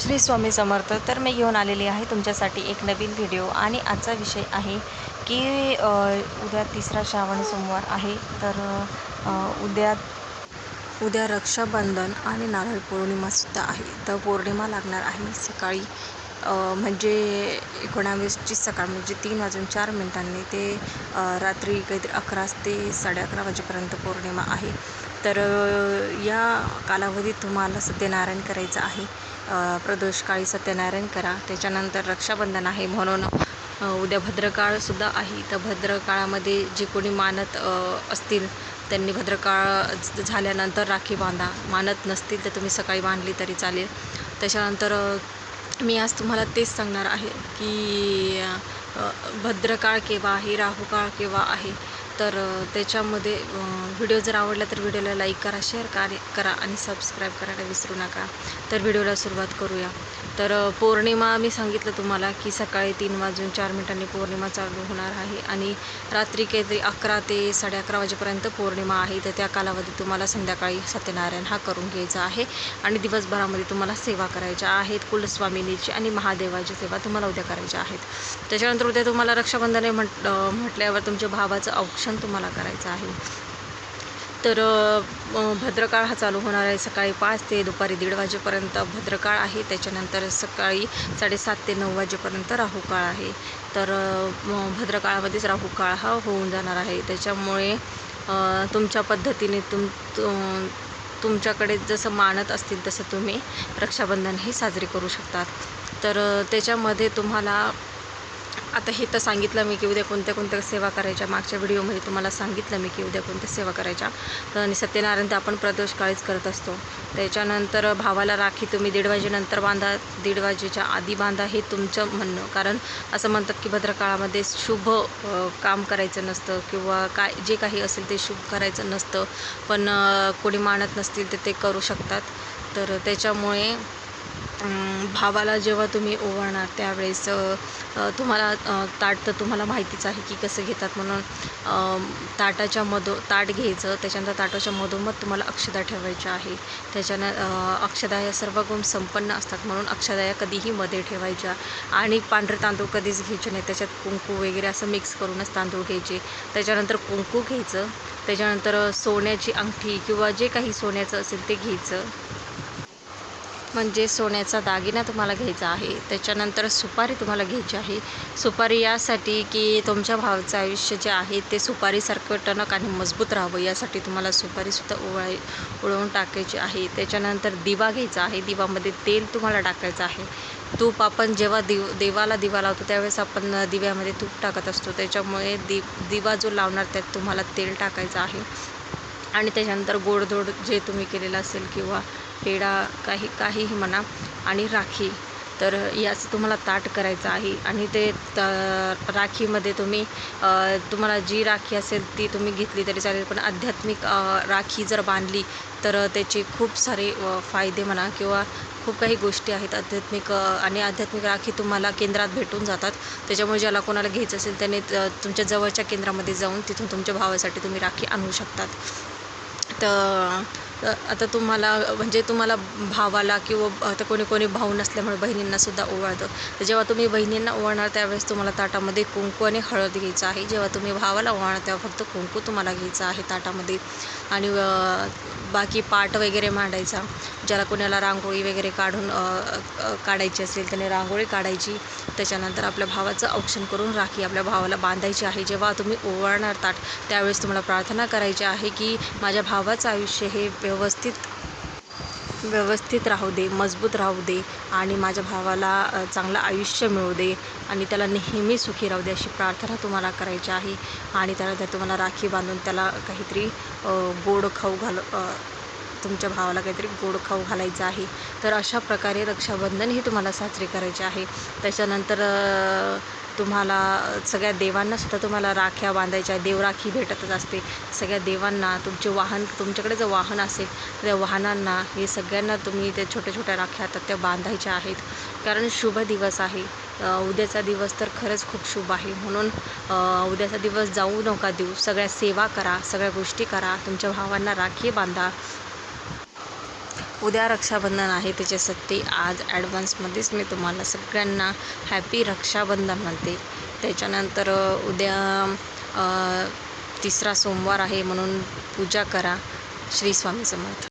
श्री स्वामी समर्थ तर मी घेऊन आलेली आहे तुमच्यासाठी एक नवीन व्हिडिओ आणि आजचा विषय आहे की उद्या तिसरा श्रावण सोमवार आहे. तर उद्या उद्या रक्षाबंधन आणि नारळ पौर्णिमासुद्धा आहे. तर पौर्णिमा लागणार आहे सकाळी म्हणजे एकोणावीसची सकाळ म्हणजे तीन वाजून चार मिनिटांनी ते रात्री काहीतरी अकरा ते साडे अकरा वाजेपर्यंत पौर्णिमा आहे. तर या कालावधीत तुम्हाला सत्यनारायण करायचं आहे. प्रदोष काळी सत्यनारायण करा. त्याच्यानंतर रक्षाबंधन आहे म्हणून उद्या भद्रकाळसुद्धा आहे. तर भद्रकाळामध्ये जे कोणी मानत असतील त्यांनी भद्रकाळ झाल्यानंतर राखी बांधा. मानत नसतील तर तुम्ही सकाळी बांधली तरी चालेल. त्याच्यानंतर मी आज तुम्हाला तेच सांगणार आहे की भद्रकाळ केव्हा आहे राहुकाळ केव्हा आहे? तर त्याच्यामध्ये व्हिडिओ जर आवडला तर व्हिडिओला लाईक करा शेअर कार्य करा आणि सबस्क्राईब करायला विसरू नका. तर व्हिडिओला सुरुवात करूया. तर पौर्णिमा मी सांगितलं तुम्हाला की सकाळी तीन वाजून चार मिनिटांनी पौर्णिमा चालू होणार आहे आणि रात्री काहीतरी अकरा ते साडे अकरा वाजेपर्यंत पौर्णिमा आहे. तर त्या कालावधीत तुम्हाला संध्याकाळी सत्यनारायण हा करून घ्यायचा आहे आणि दिवसभरामध्ये तुम्हाला सेवा करायच्या आहेत. कुलस्वामिनीची आणि महादेवाची सेवा तुम्हाला उद्या करायच्या आहेत. त्याच्यानंतर उद्या तुम्हाला रक्षाबंधन म्हट म्हटल्यावर तुमच्या भावाचं औक्ष दर्शन तुम्हाला करायचं आहे. तर भद्रकाळ हा चालू होणार आहे. सकाळी पाच ते दुपारी दीड वाजेपर्यंत भद्रकाळ आहे. त्याच्यानंतर सकाळी साडेसात ते नऊ वाजेपर्यंत राहूकाळ आहे. तर भद्रकाळामध्येच राहुकाळ हा होऊन जाणार आहे. त्याच्यामुळे तुमच्या पद्धतीने तुम तुमच्याकडे जसं मानत असतील तसं तुम्ही रक्षाबंधन हे साजरे करू शकतात. तर त्याच्यामध्ये तुम्हाला आता हे तर सांगितलं मी की उद्या कोणत्या कोणत्या सेवा करायच्या. मागच्या व्हिडिओमध्ये तुम्हाला सांगितलं मी की उद्या कोणत्या सेवा करायच्या. तर आणि सत्यनारायण तर आपण प्रदोष काळीच करत असतो. त्याच्यानंतर भावाला राखी तुम्ही दीड वाजेनंतर बांधा. दीड वाजेच्या आधी बांधा हे तुमचं म्हणणं. कारण असं म्हणतात की भद्रकाळामध्ये शुभ काम करायचं नसतं किंवा काय जे काही असेल ते शुभ करायचं नसतं. पण कोणी मानत नसतील तर ते करू शकतात. तर त्याच्यामुळे भावाला जेव्हा तुम्ही ओवाळणार त्यावेळेस तुम्हाला ताट तर तुम्हाला माहितीच आहे की कसं घेतात म्हणून ताटाच्या मधो ताट घ्यायचं त्याच्यानंतर ताटाच्या मधोमध तुम्हाला अक्षदा ठेवायच्या आहे. त्याच्यानं अक्षदाया अक्षदा या सर्व गुण संपन्न असतात म्हणून अक्षदा या कधीही मध्ये ठेवायच्या. आणि पांढरे तांदूळ कधीच घ्यायचे नाही. त्याच्यात कुंकू वगैरे असं मिक्स करूनच तांदूळ घ्यायचे. त्याच्यानंतर कुंकू घ्यायचं. त्याच्यानंतर सोन्याची अंगठी किंवा जे काही सोन्याचं असेल ते घ्यायचं. म्हणजे सोन्याचा दागिना तुम्हाला घ्यायचा आहे त्याच्यानंतर सुपारी तुम्हाला घ्यायची आहे. सुपारी यासाठी की तुमच्या भावाचं आयुष्य जे आहे ते सुपारीसारखं टणक आणि मजबूत राहावं यासाठी तुम्हाला सुपारीसुद्धा ओवाळी उळवून टाकायची आहे. त्याच्यानंतर दिवा घ्यायचा आहे दिवामध्ये तेल तुम्हाला टाकायचं आहे. तूप आपण जेव्हा दिव देवाला दिवा लावतो त्यावेळेस आपण दिव्यामध्ये तूप टाकत असतो. त्याच्यामुळे दि दिवा जो लावणार त्यात तुम्हाला तेल टाकायचं आहे. आणि त्याच्यानंतर गोडधोड जे तुम्ही केलेलं असेल किंवा पेढा काही काहीही म्हणा आणि राखी. तर याचं तुम्हाला ताट करायचं आहे आणि ते त राखीमध्ये तुम्ही तुम्हाला जी राखी असेल ती तुम्ही घेतली तरी चालेल. पण आध्यात्मिक राखी जर बांधली तर त्याचे खूप सारे फायदे म्हणा किंवा खूप काही गोष्टी आहेत आध्यात्मिक आणि आध्यात्मिक राखी तुम्हाला केंद्रात भेटून जातात. त्याच्यामुळे ज्याला कोणाला घ्यायचं असेल त्याने तुमच्या जवळच्या केंद्रामध्ये जाऊन तिथून तुमच्या भावासाठी तुम्ही राखी आणू शकतात. तर तर आता तुम्हाला म्हणजे तुम्हाला भावाला किंवा आता कोणी कोणी भाऊ नसल्यामुळे बहिणींनासुद्धा ओवाळतं. तर जेव्हा तुम्ही बहिणींना ओवाळणार त्यावेळेस तुम्हाला ताटामध्ये कुंकू आणि हळद घ्यायचं आहे. जेव्हा तुम्ही भावाला ओवाळणार तेव्हा फक्त कुंकू तुम्हाला घ्यायचं आहे ताटामध्ये. आणि बाकी पाट वगैरे मांडायचा ज्याला कोणाला रांगोळी वगैरे काढून काढायची असेल त्याने रांगोळी काढायची. त्याच्यानंतर आपल्या भावाचं औक्षण करून राखी आपल्या भावाला बांधायची आहे. जेव्हा तुम्ही ओवाळणार ताट त्यावेळेस तुम्हाला प्रार्थना करायची आहे की माझ्या भावाचं आयुष्य हे व्यवस्थित व्यवस्थित राहू दे मजबूत राहू दे आणि माझ्या भावाला चांगलं आयुष्य मिळू दे आणि त्याला नेहमी सुखी राहू दे अशी प्रार्थना तुम्हाला करायची आहे. आणि त्यानंतर तुम्हाला राखी बांधून त्याला काहीतरी गोड खाऊ घाल तुमच्या भावाला काहीतरी गोड खाऊ घालायचं आहे. तर अशा प्रकारे रक्षाबंधन ही तुम्हाला साजरे करायचे आहे. त्याच्यानंतर तुम्हाला सगळ्या देवांना सुद्धा तुम्हाला राख्या बांधायच्या देवराखी भेटतच असते. सगळ्या देवांना तुमचे वाहन तुमच्याकडे जर वाहन असेल तर त्या वाहनांना हे सगळ्यांना तुम्ही त्या छोट्या छोट्या राख्या आता त्या बांधायच्या आहेत. कारण शुभ दिवस आहे. उद्याचा दिवस तर खरंच खूप शुभ आहे. म्हणून उद्याचा दिवस जाऊ नका देऊ. सगळ्या सेवा करा सगळ्या गोष्टी करा. तुमच्या भावांना राखी बांधा. उद्या रक्षाबंधन आहे त्याच्यासाठी आज ॲडव्हान्समध्येच मी तुम्हाला सगळ्यांना हॅपी रक्षाबंधन म्हणते. त्याच्यानंतर उद्या तिसरा सोमवार आहे म्हणून पूजा करा. श्री स्वामी समर्थ.